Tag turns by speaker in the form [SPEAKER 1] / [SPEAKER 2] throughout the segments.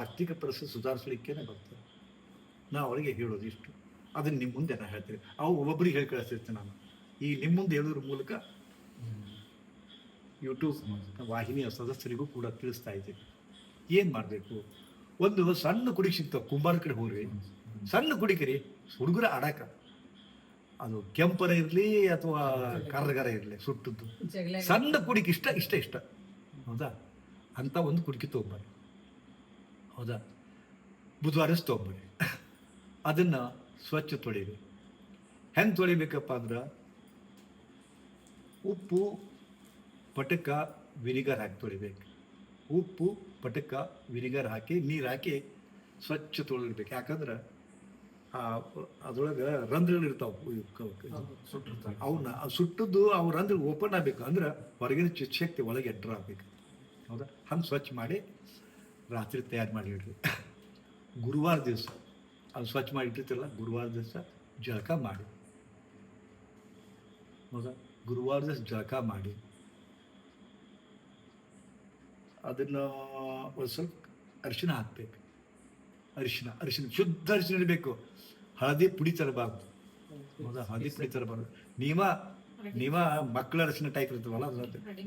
[SPEAKER 1] ಆರ್ಥಿಕ ಪರಿಸ್ಥಿತಿ ಸುಧಾರಿಸಲಿಕ್ಕೇನೆ ಬರ್ತದೆ ನಾ ಅವರಿಗೆ ಹೇಳೋದು ಇಷ್ಟು. ಅದನ್ನು ನಿಮ್ಮ ಮುಂದೆ ನಾನು ಹೇಳ್ತೀನಿ. ಅವು ಒಬ್ಬೊಬ್ಬರಿಗೆ ಹೇಳಿ ಕಳಿಸ್ತಿರ್ತೀನಿ ನಾನು. ಈ ನಿಮ್ಮ ಮುಂದೆ ಹೇಳೋದ್ರ ಮೂಲಕ ಯೂಟ್ಯೂಬ್ ವಾಹಿನಿಯ ಸದಸ್ಯರಿಗೂ ಕೂಡ ತಿಳಿಸ್ತಾ ಇದ್ದೀನಿ. ಏನು ಮಾಡಬೇಕು? ಒಂದು ಸಣ್ಣ ಕುಡಿಗೆ ಸಿಗ್ತಾವೆ ಕುಂಬಾರ ಕಡೆ ಹೋಗ್ರಿ ಸಣ್ಣ ಕುಡಿಕರಿ ಹುಡುಗರ ಆಡಾಕ ಅದು ಕೆಂಪರ ಇರಲಿ ಅಥವಾ ಕರ್ರಗರ ಇರಲಿ ಸುಟ್ಟದ್ದು. ಸಣ್ಣ ಕುಡಿಕೆ ಇಷ್ಟ ಇಷ್ಟ ಇಷ್ಟ. ಹೌದಾ? ಅಂತ ಒಂದು ಕುಡಿಕೆ ತೊಗೊಂಬರ್ರಿ. ಹೌದಾ? ಬುಧವಾರ ತೊಗೊಂಬರ್ರಿ ಅದನ್ನು ಸ್ವಚ್ಛ ತೊಳಿರಿ ಹೆಂಗೆ ತೊಳಿಬೇಕಪ್ಪ ಅಂದ್ರೆ ಉಪ್ಪು ಪಟಕ ವಿನಿಗರ್ ಹಾಕಿ ತೊಳಿಬೇಕು. ಉಪ್ಪು ಪಟಕ ವಿನಿಗರ್ ಹಾಕಿ ನೀರು ಹಾಕಿ ಸ್ವಚ್ಛ ತೊಳಿರ್ಬೇಕು ಯಾಕಂದ್ರೆ ಆ ಅದ್ರೊಳಗೆ ರಂಧ್ರಗಳು ಇರ್ತಾವೆ. ಅವನ್ನ ಸುಟ್ಟದ್ದು ಅವು ರಂಧ್ರ ಓಪನ್ ಆಗ್ಬೇಕು. ಅಂದ್ರೆ ಹೊರಗಿನ ಶಕ್ತಿ ಒಳಗೆ ಎಂಟ್ರ್ ಆಗ್ಬೇಕು. ಹೌದಾ? ಹಂಗೆ ಸ್ವಚ್ಛ ಮಾಡಿ ರಾತ್ರಿ ತಯಾರು ಮಾಡಿ ಇಡ್ರಿ. ಗುರುವಾರ ದಿವಸ. ಅದು ಸ್ವಚ್ಛ ಮಾಡಿ ಇಟ್ಟಿರ್ತಿರಲ್ಲ, ಗುರುವಾರ ದಿವಸ ಜಳಕ ಮಾಡಿ. ಹೌದಾ ಗುರುವಾರ ದಿವಸ ಜಳಕ ಮಾಡಿ. ಅದನ್ನು ಒಂದು ಸ್ವಲ್ಪ ಅರಿಶಿನ ಹಾಕ್ಬೇಕು. ಅರಿಶಿನ ಅರಿಶಿನ, ಶುದ್ಧ ಅರಿಶಿನ ಇರಬೇಕು ಹಳದಿ ಪುಡಿ ತರಬಾರ್ದು. ಹೌದಾ ಹಳದಿ ಪುಡಿ ತರಬಾರ್ದು. ನೀವ ನೀವ ಮಕ್ಕಳ ಅರಿಶಿನ ಟೈಪ್ ಇರ್ತವಲ್ಲ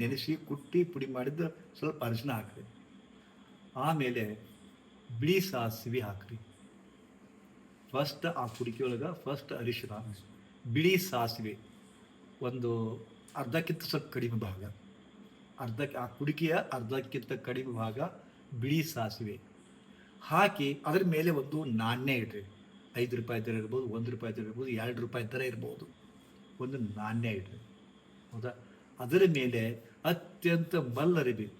[SPEAKER 1] ನೆನೆಸಿ ಕುಟ್ಟಿ ಪುಡಿ ಮಾಡಿದ್ದು ಸ್ವಲ್ಪ ಅರಿಶಿನ ಹಾಕ್ರಿ ಆಮೇಲೆ ಬಿಳಿ ಸಾಸಿವೆ ಹಾಕ್ರಿ. ಫಸ್ಟ್ ಆ ಕುಡಿಕೆ ಒಳಗೆ ಫಸ್ಟ್ ಅರಿಶಿನ, ಬಿಳಿ ಸಾಸಿವೆ, ಒಂದು ಅರ್ಧಕ್ಕಿಂತ ಸ್ವಲ್ಪ ಕಡಿಮೆ ಭಾಗ. ಅರ್ಧ ಆ ಕುಡಿಕೆಯ ಅರ್ಧಕ್ಕಿಂತ ಕಡಿಮೆ ಭಾಗ ಬಿಳಿ ಸಾಸಿವೆ. ಹಾಕಿ ಅದ್ರ ಮೇಲೆ ಒಂದು ನಾಣ್ಯ ಇಡ್ರಿ. ಐದು ರೂಪಾಯಿ ಥರ ಇರ್ಬೋದು, ಒಂದು ರೂಪಾಯಿ ಥರ ಇರ್ಬೋದು, ಎರಡು ರೂಪಾಯಿ ಥರ ಇರ್ಬೋದು. ಒಂದು ನಾಣ್ಯ ಇಡ್ರಿ. ಹೌದಾ? ಅದರ ಮೇಲೆ ಅತ್ಯಂತ ಮಲ್ಲರಿಬಿ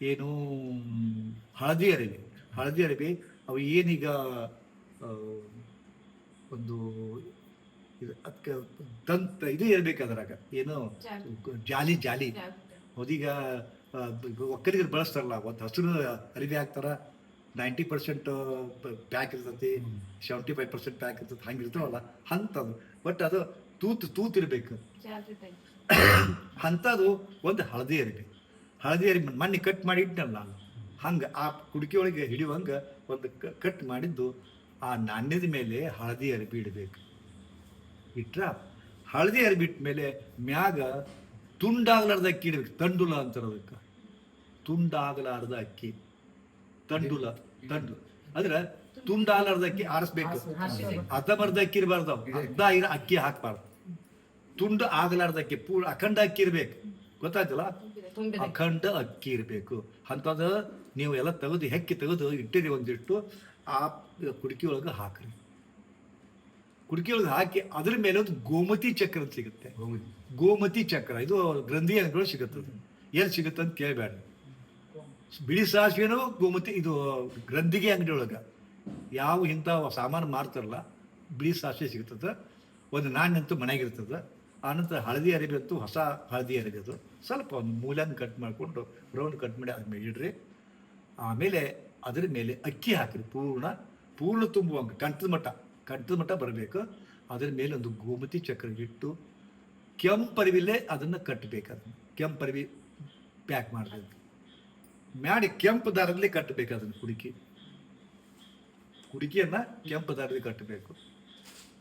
[SPEAKER 1] ಏನು ಹಳದಿ ಅರಿವಿ ಹಳದಿ ಅರಿವಿ ಅವು ಏನೀಗ ಒಂದು ಇದು ಅದಕ್ಕೆ ದಂತ ಇದು ಇರ್ಬೇಕು ಅದರಾಗ. ಏನು ಜಾಲಿ ಜಾಲಿ. ಅದೀಗ ಒಕ್ಕಲಿಗರು ಬಳಸ್ತಾರಲ್ಲ ಒಂದು ಹಸಿರು ಅರಿವೆ ಹಾಕ್ತಾರ ನೈಂಟಿ ಪರ್ಸೆಂಟ್ ಪ್ಯಾಕ್ ಇರ್ತತಿ ಸೆವೆಂಟಿ ಫೈವ್ ಪರ್ಸೆಂಟ್ ಪ್ಯಾಕ್ ಇರ್ತದೆ ಹಂಗೆ ಇರ್ತಾವಲ್ಲ ಅಂಥದ್ದು ಬಟ್ ಅದು ತೂತು ತೂತಿರ್ಬೇಕು ಅಂಥದ್ದು ಒಂದು ಹಳದಿ ಅರಿವಿ. ಹಳದಿ ಅರಿವಿ ಮಣ್ಣಿ ಕಟ್ ಮಾಡಿ ಇಟ್ಟನಲ್ಲ ನಾನು ಹಂಗೆ ಆ ಕುಡಿಕೆಯೊಳಗೆ ಹಿಡಿಯುವಂಗೆ ಒಂದು ಕಟ್ ಮಾಡಿದ್ದು ಆ ನಾಣ್ಯದ ಮೇಲೆ ಹಳದಿ ಅರಿಬಿ ಇಡಬೇಕು. ಇಟ್ರ ಹಳದಿ ಅರಿಬಿಟ್ಟ ಮೇಲೆ ಮ್ಯಾಗ ತುಂಡಾಗಲಾರ್ದ ಅಕ್ಕಿ ಇಡಬೇಕು. ತಂಡುಲ ಅಂತಾರ ಅದಕ್ಕೆ ತುಂಡಾಗಲಾರ್ದ ಅಕ್ಕಿ. ತಂಡುಲ, ತಂಡು. ಅಂದ್ರೆ ತುಂಡಾಗಲಾರ್ದ ಅಕ್ಕಿ ಆರಿಸ್ಬೇಕು. ಅರ್ಧಮರ್ಧ ಅಕ್ಕಿ ಇರಬಾರ್ದು. ಅರ್ಧ ಇರೋ, ಅಕ್ಕಿ ಹಾಕ್ಬಾರ್ದು. ತುಂಡು ಆಗಲಾರ್ದ ಅಕ್ಕಿ ಪೂ, ಅಖಂಡ ಅಕ್ಕಿ ಇರ್ಬೇಕು. ಗೊತ್ತಾಯ್ತಲ್ಲ? ಅಖಂಡ ಅಕ್ಕಿ ಇರಬೇಕು. ಅಂಥದ್ದು ನೀವು ಎಲ್ಲ ತೆಗೆದು ಹೆಕ್ಕಿ ತೆಗೆದು ಇಟ್ಟಿರಿ ಒಂದಿಟ್ಟು ಆ ಕುಡಿಕೆ ಒಳಗೆ ಹಾಕ್ರಿ. ಕುಡಿಕೆ ಒಳಗೆ ಹಾಕಿ ಅದ್ರ ಮೇಲೆ ಒಂದು ಗೋಮತಿ ಚಕ್ರ ಅಂತ ಸಿಗುತ್ತೆ. ಗೋಮತಿ. ಚಕ್ರ. ಇದು ಗ್ರಂಥಿ ಅಂಗಡಿಗಳು ಸಿಗುತ್ತದೆ ಏನು ಸಿಗುತ್ತೆ ಅಂತ ಕೇಳಬೇಡ. ಬಿಳಿ ಸಾಸಿವೆನೂ ಗೋಮತಿ ಇದು ಗ್ರಂಥಿಗೆ ಅಂಗಡಿ ಒಳಗೆ. ಯಾವ ಇಂಥ ಸಾಮಾನು ಮಾರ್ತಾರಲ್ಲ ಬಿಳಿ ಸಾಸಿವೆ ಸಿಗ್ತದೆ. ಒಂದು ನಾಣ್ಯ ಅಂತೂ ಮನೆಗೆ ಇರ್ತದೆ. ಆನಂತರ ಹಳದಿ ಅರಿಬೇತು ಹೊಸ ಹಳದಿ ಅರಿಬೇತು ಸ್ವಲ್ಪ ಒಂದು ಮೂಲೆಯನ್ನು ಕಟ್ ಮಾಡಿಕೊಂಡು ರೌಂಡ್ ಕಟ್ ಮಾಡಿ ಅದ್ಮೇಲೆ ಇಡ್ರಿ. ಆಮೇಲೆ ಅದರ ಮೇಲೆ ಅಕ್ಕಿ ಹಾಕಿರಿ ಪೂರ್ಣ. ಪೂರ್ಣ ತುಂಬುವಂಗೆ ಕಂಠದ ಮಟ್ಟ ಕಂಠದ ಮಟ್ಟ ಬರಬೇಕು. ಅದರ ಮೇಲೆ ಒಂದು ಗೋಮತಿ ಚಕ್ರ ಇಟ್ಟು ಕೆಂಪರಿವಿಲ್ಲೇ ಅದನ್ನು ಕಟ್ಟಬೇಕು ಅದನ್ನು. ಕೆಂಪರಿವಿ ಪ್ಯಾಕ್ ಮಾಡಬೇಕು ಮಾಡಿ ಕೆಂಪು ದಾರದಲ್ಲಿ ಕಟ್ಟಬೇಕು ಅದನ್ನು ಕುಡಿಕೆ. ಕುಡಿಕೆಯನ್ನ ಕೆಂಪು ದಾರದಲ್ಲಿ ಕಟ್ಟಬೇಕು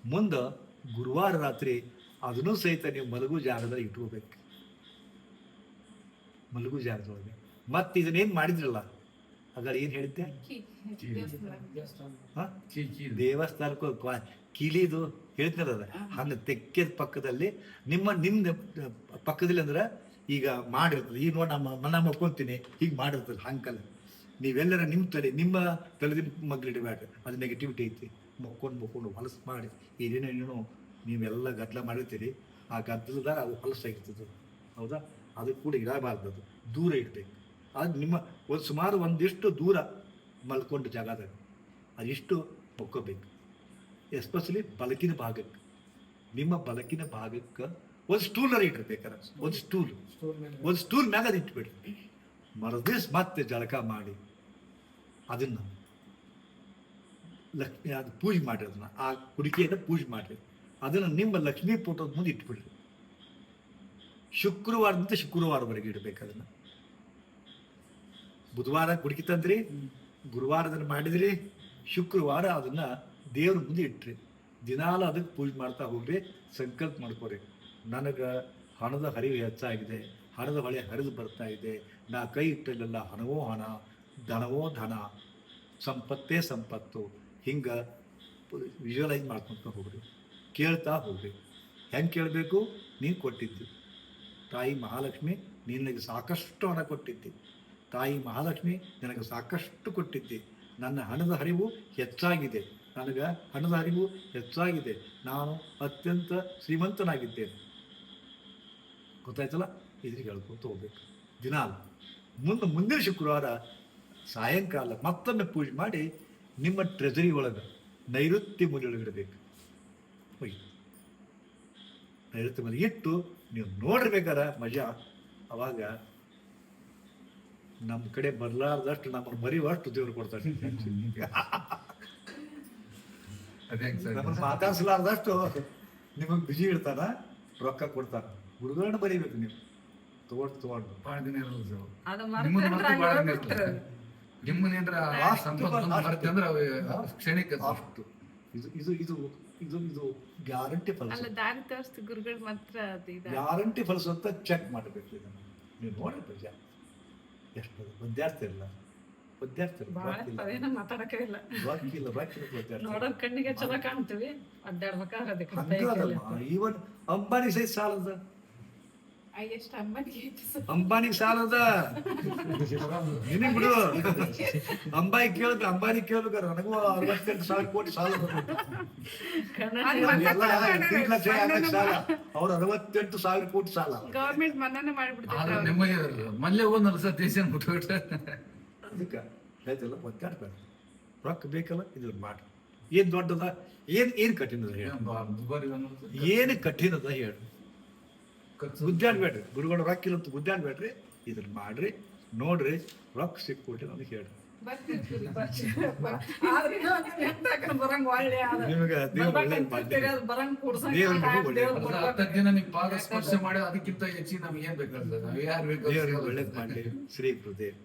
[SPEAKER 1] ಮುಂದೆ ಗುರುವಾರ ರಾತ್ರಿ ಅದನ್ನೂ ಸಹಿತ ನೀವು ಮಲಗು ಜಾಗದಲ್ಲಿ ಇಟ್ಕೋಬೇಕು. ಮಲಗು ಜಾಗದೊಳಗೆ ಮತ್ತೆ ಇದನ್ನೇನು ಮಾಡಿದ್ರಲ್ಲ? ಹಾಗಾದ್ರೆ ಏನು ಹೇಳಿದ್ದೆ? ದೇವಸ್ಥಾನಕ್ಕೂ ಕಿಲಿದು ಹೇಳ್ತಾರ ಹಂಗೆ ತೆಕ್ಕದ ಪಕ್ಕದಲ್ಲಿ ನಿಮ್ಮ ನಿಮ್ಮ ಪಕ್ಕದಲ್ಲಿ ಅಂದ್ರೆ ಈಗ ಮಾಡಿರ್ತದೆ. ಈಗ ನೋಡಿ ನಮ್ಮ ಮನ ಮಕ್ಕೊಂತೀನಿ ಹೀಗೆ ಮಾಡಿರ್ತದೆ ಹಂಗಲ್ಲ ನೀವೆಲ್ಲರ ನಿಮ್ಮ ತಲೆ ನಿಮ್ಮ ತಲೆದ ಮಗ್ಲಿಡಬೇಡ ಅದು ನೆಗೆಟಿವಿಟಿ ಐತಿ. ಮಕ್ಕೊಂಡು ಮಕ್ಕೊಂಡು ಹೊಲಸು ಮಾಡಿ ಏನೇನೋ ಏನೇನೋ ನೀವೆಲ್ಲ ಗದ್ದಲ ಮಾಡಿರ್ತೀರಿ ಆ ಗದ್ದಲದಾಗ ಅದು ಹೊಲಸಾಗಿರ್ತದೆ ಹೌದಾ? ಅದು ಕೂಡ ಇರಬಾರ್ದು ಅದು ದೂರ ಇಡಬೇಕು ಅದು ನಿಮ್ಮ ಒಂದು ಸುಮಾರು ಒಂದಿಷ್ಟು ದೂರ ಮಲ್ಕೊಂಡು ಜಾಗದಾಗ ಅದಿಷ್ಟು ಒಕ್ಕೋಬೇಕು ಎಸ್ಪೆಷಲಿ ಬಲಕಿನ ಭಾಗಕ್ಕೆ. ನಿಮ್ಮ ಬಲಕಿನ ಭಾಗಕ್ಕೆ ಒಂದು ಸ್ಟೂಲರ್ ಇಟ್ಟಿರ್ಬೇಕಾರ. ಒಂದು ಸ್ಟೂಲ್ ಒಂದು ಸ್ಟೂಲ್ ಮ್ಯಾಗ ಅದು ಇಟ್ಬಿಡಿ. ಮರದಿವ್ಸ ಮತ್ತೆ ಜಳಕ ಮಾಡಿ ಅದನ್ನು ಲಕ್ಷ್ಮಿ ಅದು ಪೂಜೆ ಮಾಡಿ ಅದನ್ನ ಆ ಕುಡಿಕೆಯನ್ನು ಪೂಜೆ ಮಾಡಿ ಅದನ್ನು ನಿಮ್ಮ ಲಕ್ಷ್ಮೀ ಫೋಟೋದ ಮುಂದೆ ಇಟ್ಬಿಡಿ ಶುಕ್ರವಾರದಿಂದ ಶುಕ್ರವಾರವರೆಗೆ ಇಡಬೇಕು ಅದನ್ನು. ಬುಧವಾರ ಕುಡಿಕೆ ತಂದ್ರಿ, ಗುರುವಾರದನ್ನ ಮಾಡಿದ್ರಿ, ಶುಕ್ರವಾರ ಅದನ್ನು ದೇವ್ರ ಮುಂದೆ ಇಟ್ರಿ. ದಿನಾಲ ಅದಕ್ಕೆ ಪೂಜೆ ಮಾಡ್ತಾ ಹೋಗ್ರಿ, ಸಂಕಲ್ಪ ಮಾಡ್ಕೋರಿ. ನನಗೆ ಹಣದ ಹರಿವು ಹೆಚ್ಚಾಗಿದೆ ಹಣದ ಹೊಳೆ ಹರಿದು ಬರ್ತಾ ಇದೆ, ನಾ ಕೈ ಇಟ್ಟಲ್ಲೆಲ್ಲ ಹಣವೋ ಹಣ, ಧನವೋ ಧನ, ಸಂಪತ್ತೇ ಸಂಪತ್ತು. ಹಿಂಗೆ ವಿಜುವಲೈಸ್ ಮಾಡ್ಕೊತ ಹೋಗ್ರಿ. ಕೇಳ್ತಾ ಹೋಗ್ಬೇಕು ಹೆಂಗೆ ಕೇಳಬೇಕು? ನೀನು ಕೊಟ್ಟಿದ್ದು. ತಾಯಿ ಮಹಾಲಕ್ಷ್ಮಿ ನಿನಗೆ ಸಾಕಷ್ಟು ಹಣ ಕೊಟ್ಟಿದ್ದೆ. ತಾಯಿ ಮಹಾಲಕ್ಷ್ಮಿ ನನಗೆ ಸಾಕಷ್ಟು ಕೊಟ್ಟಿದ್ದಿ. ನನ್ನ ಹಣದ ಹರಿವು ಹೆಚ್ಚಾಗಿದೆ. ನನಗೆ ಹಣದ ಹರಿವು ಹೆಚ್ಚಾಗಿದೆ. ನಾನು ಅತ್ಯಂತ ಶ್ರೀಮಂತನಾಗಿದ್ದೇನೆ. ಗೊತ್ತಾಯ್ತಲ್ಲ? ಇದ್ರಿಗೆ ಹೇಳ್ಕೊತ ಹೋಗ್ಬೇಕು ದಿನಾಲು ಮುಂದೆ ಮುಂದಿನ ಶುಕ್ರವಾರ ಸಾಯಂಕಾಲ ಮತ್ತೊಮ್ಮೆ ಪೂಜೆ ಮಾಡಿ ನಿಮ್ಮ ಟ್ರೆಜರಿ ಒಳಗೆ ನೈಋತ್ಯ ಮೂಲೆಯೊಳಗಿಡಬೇಕು ಹೋಗಿ ನೈಋತ್ಯ ಮೇಲೆ ಇಟ್ಟು ನೀವು ನೋಡ್ಬೇಕಾರ ಮಜಾ. ಅವಾಗ ನಮ್ಮ ಕಡೆ ಬರಲಾರ್ದಷ್ಟು ನಮ್ಮನ್ನು ಮರಿವಷ್ಟು ದೇವ್ರು ಕೊಡ್ತಾರೆ. ನಮ್ಮನ್ನು ಮಾತಾಡ್ಸಲಾರ್ದಷ್ಟು ನಿಮಗೆ ಬಿಜಿ ಇಡ್ತಾನ ರೊಕ್ಕ ಕೊಡ್ತಾನ ಹುಡುಗರನ್ನ ಬರೀಬೇಕು ನೀವು. ತಗೊಂಡು ತಗೊಂಡು
[SPEAKER 2] ಭಾಳ ದಿನ ಇರಲ್ಲ ನಿಮ್ಮ
[SPEAKER 3] ಅದು
[SPEAKER 2] ನಿಮ್ಮನ್ನ
[SPEAKER 3] ಮರ್ತಂದ್ರೆ
[SPEAKER 2] ಮತ್ತೆ ಭಾಳ
[SPEAKER 3] ಹಂಗೆ
[SPEAKER 2] ದಿನ
[SPEAKER 3] ಬಿಟ್ರು.
[SPEAKER 2] ಇರ್ತದೆ ನಿಮ್ಮನ್ನೇನ್ರ
[SPEAKER 1] ಅಷ್ಟು
[SPEAKER 2] ಸಂಪತ್ತು
[SPEAKER 1] ಅಷ್ಟು.
[SPEAKER 2] ಮರ್ತೆ ಅಂದ್ರೆ ಅವು ಕ್ಷಣಿಕ.
[SPEAKER 1] ಅಷ್ಟು. ಇದು ಇದು ಇದು ಇದು ಇದು ಗ್ಯಾರಂಟಿ ಫಲ
[SPEAKER 3] ಅಲ್ಲ ದಾರಿ ತೋರಿಸ್ತು ಗುರುಗಳು ಮಾತ್ರ ಅದು ಇದು
[SPEAKER 1] ಗ್ಯಾರಂಟಿ ಫಲಸ್ ಅಂತ ಚೆಕ್ ಮಾಡಬೇಕು ಇದನ್ನು. ನೀವು ನೋಡಿ ನಿಜ ಎಷ್ಟು ವಿದ್ಯಾರ್ಥಿ ಇಲ್ಲ ವಿದ್ಯಾರ್ಥಿ ಇಲ್ಲ
[SPEAKER 3] ಮಾತಾಡಕ್ಕೆ ಇಲ್ಲ.
[SPEAKER 1] ರೊಕ್ಕ ಇಲ್ಲ ವಿದ್ಯಾರ್ಥಿ.
[SPEAKER 3] ನೋಡೋದ್ ಕಣ್ಣಿಗೆ ಚಲೋ ಕಾಣ್ತೀವಿ. ಅಡ್ಡಾಡ್ಬೇಕಾದ್ರೆ
[SPEAKER 1] ಅದಕ್ಕೆ ಈವನ್ ಅಂಬಾನಿ ಸಹಿತ ಸಾಲದ
[SPEAKER 3] ಎಷ್ಟು ಅಮ್ಮನಿಗೆ ಐತಿ ಸರ್.
[SPEAKER 1] ಅಂಬಾನಿಗೆ ಸಾಲದ? ನಿನಗ್ ಬಿಡು. ಅಂಬಾನಿ ಕೇಳ್ಬೇಕು ಅಂಬಾನಿ ಕೇಳ್ಬೇಕಾರೆ ನನಗೂ ಅರವತ್ತೆಂಟು ಸಾವಿರ ಕೋಟಿ ಸಾಲ ಸಾಲ. ಅವ್ರ ಅರವತ್ತೆಂಟು ಸಾವಿರ ಕೋಟಿ ಸಾಲ.
[SPEAKER 3] ಗವರ್ಮೆಂಟ್ ಮನ್ನನೆ ಮಾಡ್ಬಿಡ್ತಾರೆ
[SPEAKER 2] ಆದ್ರೆ ನಿಮಗೆ ಮಲ್ಲೆ ಹೋದ್ನಲ್ಲ ಸರ್ ದೇಶ
[SPEAKER 1] ಅದಕ್ಕೆ ರೈತೆಲ್ಲ ಒದ್ದಾಡ್ಬೇಕು ರೊಕ್ಕ ಬೇಕಲ್ಲ ಇದು ಮಾಡಿ. ಏನ್ ದೊಡ್ಡದ? ಏನ್ ಏನ್ ಕಠಿಣದ ಹೇಳ.
[SPEAKER 2] ದುಬಾರಿ ಅನ್ನೋದು ಸರ್.
[SPEAKER 1] ಏನು ಕಠಿಣದ ಹೇಳಿ.
[SPEAKER 2] ಖರ್ಚು
[SPEAKER 1] ಗುದ್ದಾಡ್ಬೇಡ್ರಿ ಗುರುಗಳು ರೊಕ್ಕ ಇಲ್ಲ ಅಂತ ಗುದ್ದಾಡ್ಬೇಡ್ರಿ ಇದನ್ನ ಮಾಡ್ರಿ. ನೋಡ್ರಿ. ರೊಕ್ಕ ಸಿಕ್ಕೊಟ್ಟಿ ನನಗೆ ಹೇಳಿ
[SPEAKER 3] ಬರ್ತಿರ್ತೀವಿ, ಬರ್ತೀವಿ. ಆದ್ರೆ ಇವಾಗ ನೆನ್ಪಾಕನ ಬರಂಗ್ ಒಳ್ಳೆ ಆದ.
[SPEAKER 1] ನಿಮ್ಗೆ ದೇವ್ರು
[SPEAKER 3] ಬರ್ಬೇಕಂತ
[SPEAKER 1] ಒಳ್ಳೇದ್ ಮಾಡ್ಲಿ.
[SPEAKER 3] ಇರ್ತೀರಿ, ಅದು ಬರಂಗ್ ಕೂಡ್ಸಂಗ್
[SPEAKER 1] ದೇವ್ರು
[SPEAKER 3] ಕಾಟ,
[SPEAKER 1] ನಿಮ್ಗೆ
[SPEAKER 3] ದೇವ್ರು
[SPEAKER 1] ಒಳ್ಳೇದ್
[SPEAKER 2] ಅದ್ರ
[SPEAKER 3] ಕೊಡ್ಬೇಕು.
[SPEAKER 2] ಹತ್ತು ದಿನ ನಿಮ್ ಪಾದ ಸ್ಪರ್ಶ ಮಾಡಿ ಅದಕ್ಕಿಂತ ಹೆಚ್ಚಿ ನಮ್ಗೆ ಏನ್ ಬೇಕಾಗ್ತದೆ? ನಾವ್ ಯಾರು
[SPEAKER 1] ದೇವ್ರಿಗೆ
[SPEAKER 2] ಬೇಕು
[SPEAKER 1] ಒಳ್ಳೇದ್ ಮಾಡ್ಲಿ. ಶ್ರೀ ಗುರುದೇವ್.